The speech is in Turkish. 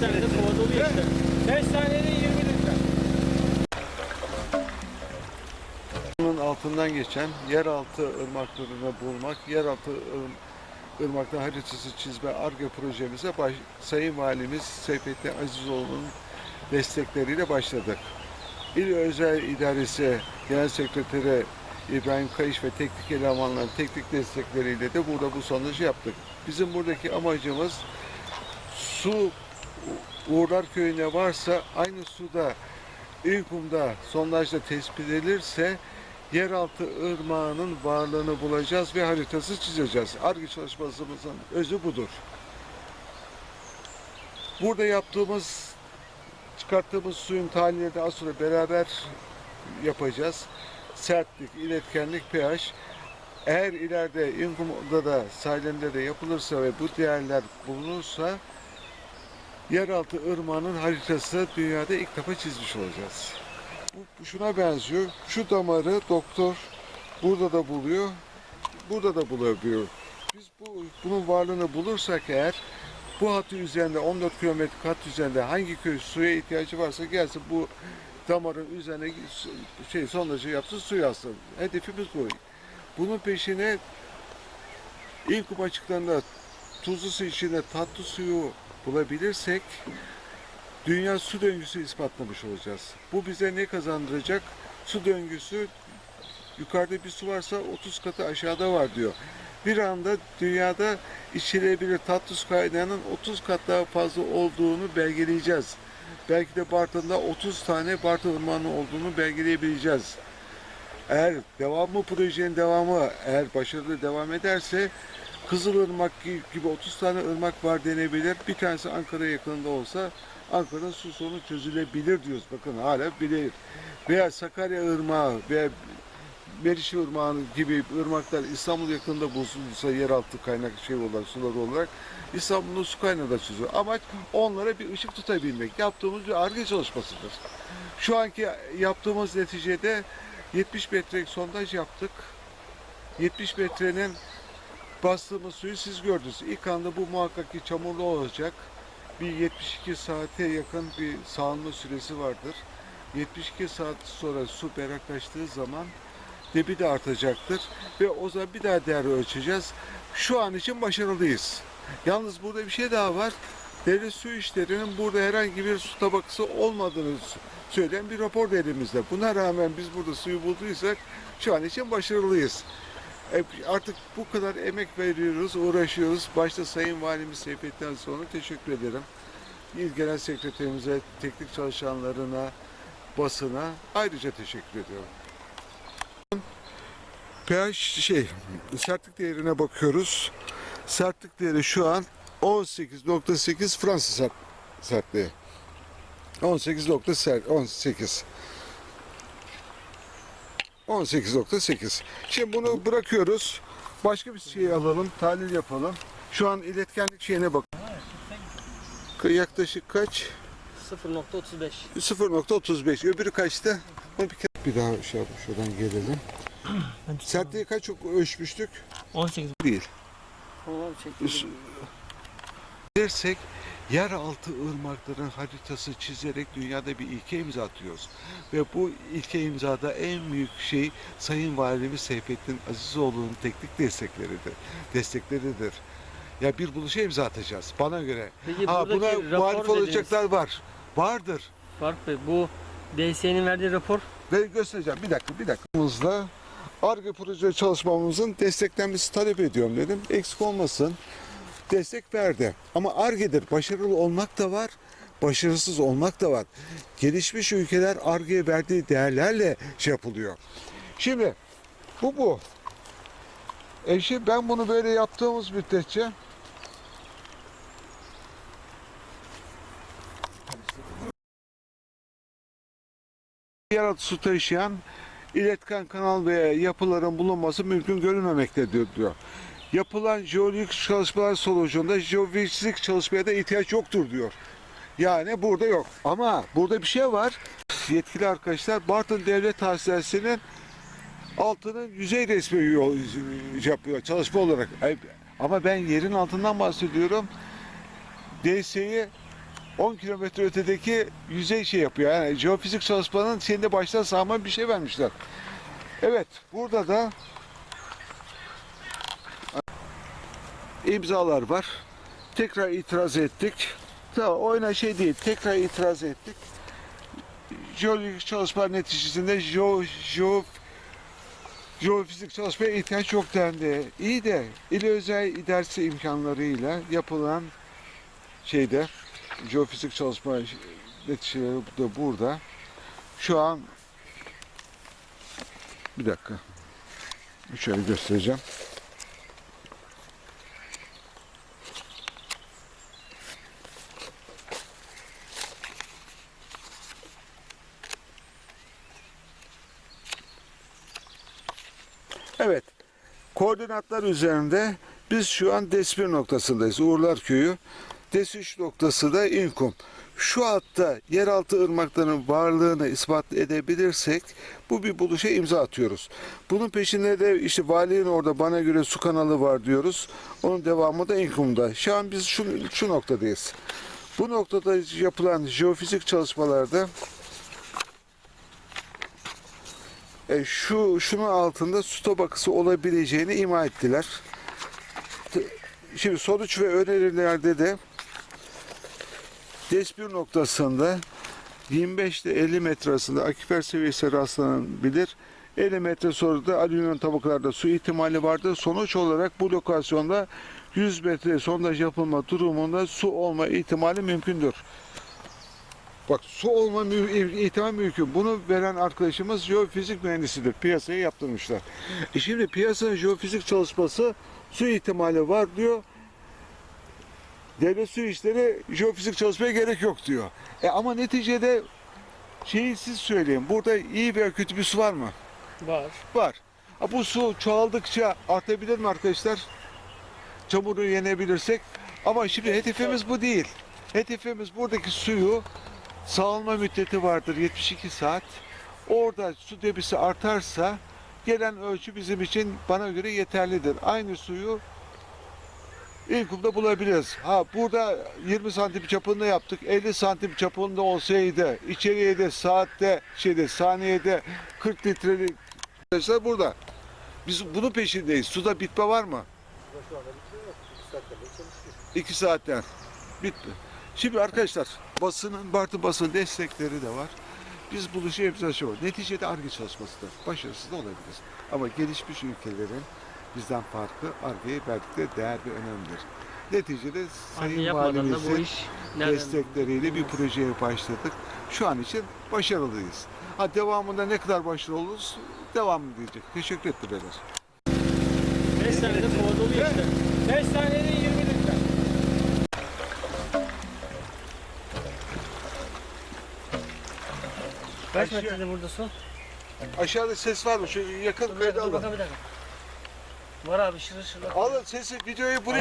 saniyede kova doluyor işte. 5 saniyede 20 litre. Bunun altından geçen yeraltı ırmaklarını bulmak, yeraltı ır- ırmaktan haritası çizme ARGE projemize baş, Sayın Valimiz Seyfettin Azizoğlu'nun destekleriyle başladık. İl Özel İdaresi Genel Sekreteri İbrahim Kayış ve teknik elemanların teknik destekleriyle de burada bu sonucu yaptık. Bizim buradaki amacımız su Uğurlar Köyü'ne varsa aynı suda İlkum'da sondajda tespit edilirse yeraltı ırmağının varlığını bulacağız ve haritası çizeceğiz. ARGE çalışmasımızın özü budur. Burada yaptığımız, çıkarttığımız suyun tahlillerini az sonra beraber yapacağız. Sertlik, iletkenlik, pH. Eğer ileride İlkum'da da sahilinde de yapılırsa ve bu değerler bulunursa yeraltı ırmağının haritası dünyada ilk defa çizmiş olacağız. Bu, şuna benziyor. Şu damarı doktor burada da buluyor, burada da bulabiliyor. Biz bu bunun varlığını bulursak eğer bu hattı üzerinde 14 kilometre kat üzerinde hangi köy suya ihtiyacı varsa gelsin bu damarın üzerine şey sondajı yapsın su yazsın. Hedefimiz bu. Bunun peşine ilk açıklarında tuzlu su içinde tatlı suyu bulabilirsek dünya su döngüsü ispatlamış olacağız. Bu bize ne kazandıracak? Su döngüsü yukarıda bir su varsa 30 katı aşağıda var diyor. Bir anda dünyada içilebilir tatlı su kaynağının 30 kat daha fazla olduğunu belgeleyeceğiz. Belki de Bartın'da 30 tane Bartın Irmağı'nın olduğunu belgeleyebileceğiz. Eğer devamı projenin devamı eğer başarılı devam ederse Kızılırmak gi- gibi 30 tane ırmak var denebilir. Bir tanesi Ankara yakınında olsa Ankara'nın su sorunu çözülebilir diyoruz. Bakın hala bilir. Veya Sakarya Irmağı veya Meriç Irmağı gibi ırmaklar İstanbul yakınında bulunsa yeraltı kaynak şey olarak suları olarak İstanbul'un su kaynağı da çözüyor. Amaç onlara bir ışık tutabilmek. Yaptığımız bir arge çalışmasıdır. Şu anki yaptığımız neticede 70 metrelik sondaj yaptık. 70 metrenin bastığımız suyu siz gördünüz. İlk anda bu muhakkak ki çamurlu olacak. Bir 72 saate yakın bir sağlanma süresi vardır. 72 saat sonra su berraklaştığı zaman debi de artacaktır. Ve o zaman bir daha değer ölçeceğiz. Şu an için başarılıyız. Yalnız burada bir şey daha var. Devlet su işlerinin burada herhangi bir su tabakası olmadığını söyleyen bir rapor da elimizde. Buna rağmen biz burada suyu bulduysak şu an için başarılıyız. Artık bu kadar emek veriyoruz, uğraşıyoruz. Başta Sayın Valimiz Seyfettin sonra teşekkür ederim. İl Genel Sekreterimize, teknik çalışanlarına, basına ayrıca teşekkür ediyorum. pH şey, sertlik değerine bakıyoruz. Sertlik değeri şu an 18.8 Fransız sert, sertliği. 18.18 18.8. Şimdi bunu bırakıyoruz. Başka bir şey alalım, tahlil yapalım. Şu an iletkenlik şeyine bak. Yaklaşık kaç? 0.35. 0.35. Öbürü kaçtı? Onu bir, kere... bir daha şey yapalım. Şuradan gelelim. Sertliği kaç ölçmüştük? 18. Değil. 18 gidersek yeraltı ırmakların haritası çizerek dünyada bir ilke imza atıyoruz. Ve bu ilke imzada en büyük şey Sayın Valimiz Seyfettin Azizoğlu'nun teknik destekleridir. destekleridir. Ya bir buluşa imza atacağız bana göre. Peki, ha, buna muhalif olacaklar var. Vardır. Fark Bey bu DSE'nin verdiği rapor. Ben göstereceğim bir dakika bir dakika. ARGE proje çalışmamızın desteklenmesi talep ediyorum dedim. Eksik olmasın. Destek verdi. Ama ARGE'dir. Başarılı olmak da var, başarısız olmak da var. Gelişmiş ülkeler ARGE'ye verdiği değerlerle şey yapılıyor. Şimdi bu bu. E şimdi ben bunu böyle yaptığımız müddetçe yeraltı su taşıyan iletken kanal ve yapıların bulunması mümkün görülmemektedir diyor. Yapılan jeolojik çalışmalar sonucunda jeofizik çalışmaya da ihtiyaç yoktur diyor. Yani burada yok. Ama burada bir şey var. Yetkili arkadaşlar Bartın Devlet Hastanesi'nin altının yüzey resmi yapıyor çalışma olarak. Ama ben yerin altından bahsediyorum. DS'yi 10 kilometre ötedeki yüzey şey yapıyor. Yani jeofizik çalışmanın şeyinde baştan sağma bir şey vermişler. Evet, burada da imzalar var. Tekrar itiraz ettik. Tamam, oyuna şey değil, tekrar itiraz ettik. Jeolojik çalışma neticesinde jeo, jeo, jeofizik çalışmaya ihtiyaç yok dendi. İyi de il özel idaresi imkanlarıyla yapılan şeyde jeofizik çalışma neticeleri de burada. Şu an bir dakika. Şöyle göstereceğim. Evet. Koordinatlar üzerinde biz şu an DES1 noktasındayız. Uğurlar Köyü. DES3 noktası da İnkum. Şu hatta yeraltı ırmaklarının varlığını ispat edebilirsek bu bir buluşa imza atıyoruz. Bunun peşinde de işte valinin orada bana göre su kanalı var diyoruz. Onun devamı da İnkum'da. Şu an biz şu, şu noktadayız. Bu noktada yapılan jeofizik çalışmalarda e, şu şunun altında su tabakası olabileceğini ima ettiler. Şimdi sonuç ve önerilerde de DES1 noktasında 25 ile 50 metre arasında akifer seviyesi rastlanabilir. 50 metre sonra da alüminyum tabakalarda su ihtimali vardır. Sonuç olarak bu lokasyonda 100 metre sondaj yapılma durumunda su olma ihtimali mümkündür. Bak su olma mü- ihtimal mümkün. Bunu veren arkadaşımız jeofizik mühendisidir. Piyasaya yaptırmışlar. E şimdi piyasanın jeofizik çalışması su ihtimali var diyor. Devlet su işleri jeofizik çalışmaya gerek yok diyor. E ama neticede şeyi siz söyleyin. Burada iyi veya kötü bir su var mı? Var. Var. Ha, bu su çoğaldıkça artabilir mi arkadaşlar? Çamuru yenebilirsek. Ama şimdi hedefimiz bu değil. Hedefimiz buradaki suyu sağalma müddeti vardır 72 saat. Orada su debisi artarsa gelen ölçü bizim için bana göre yeterlidir. Aynı suyu İlkumda bulabiliriz. Ha burada 20 santim çapında yaptık. 50 santim çapında olsaydı içeriye de saatte şeyde saniyede 40 litrelik arkadaşlar burada. Biz bunun peşindeyiz. Suda bitme var mı? İki saatten. Bitti. Şimdi arkadaşlar basının, Bartın basın destekleri de var. Biz buluşu imza var. Neticede ARGE çalışmasıdır. Başarısız da olabilir. Ama gelişmiş ülkelerin bizden farkı ARGE'ye verdikleri değer ve önemlidir. Neticede Sayın da Valimizin destekleriyle bir projeye başladık. Şu an için başarılıyız. Ha devamında ne kadar başarılı oluruz devam diyecek. Teşekkür etti beyler. 5 saniyede kova doluyor işte. 5 saniyede 20 litre. Kaç metrede burada su? Aşağıda ses var mı? Şu yakın Dur, kaydı dur alın. bakalım bir dakika. Var abi şırır şırır. Alın sesi videoyu buraya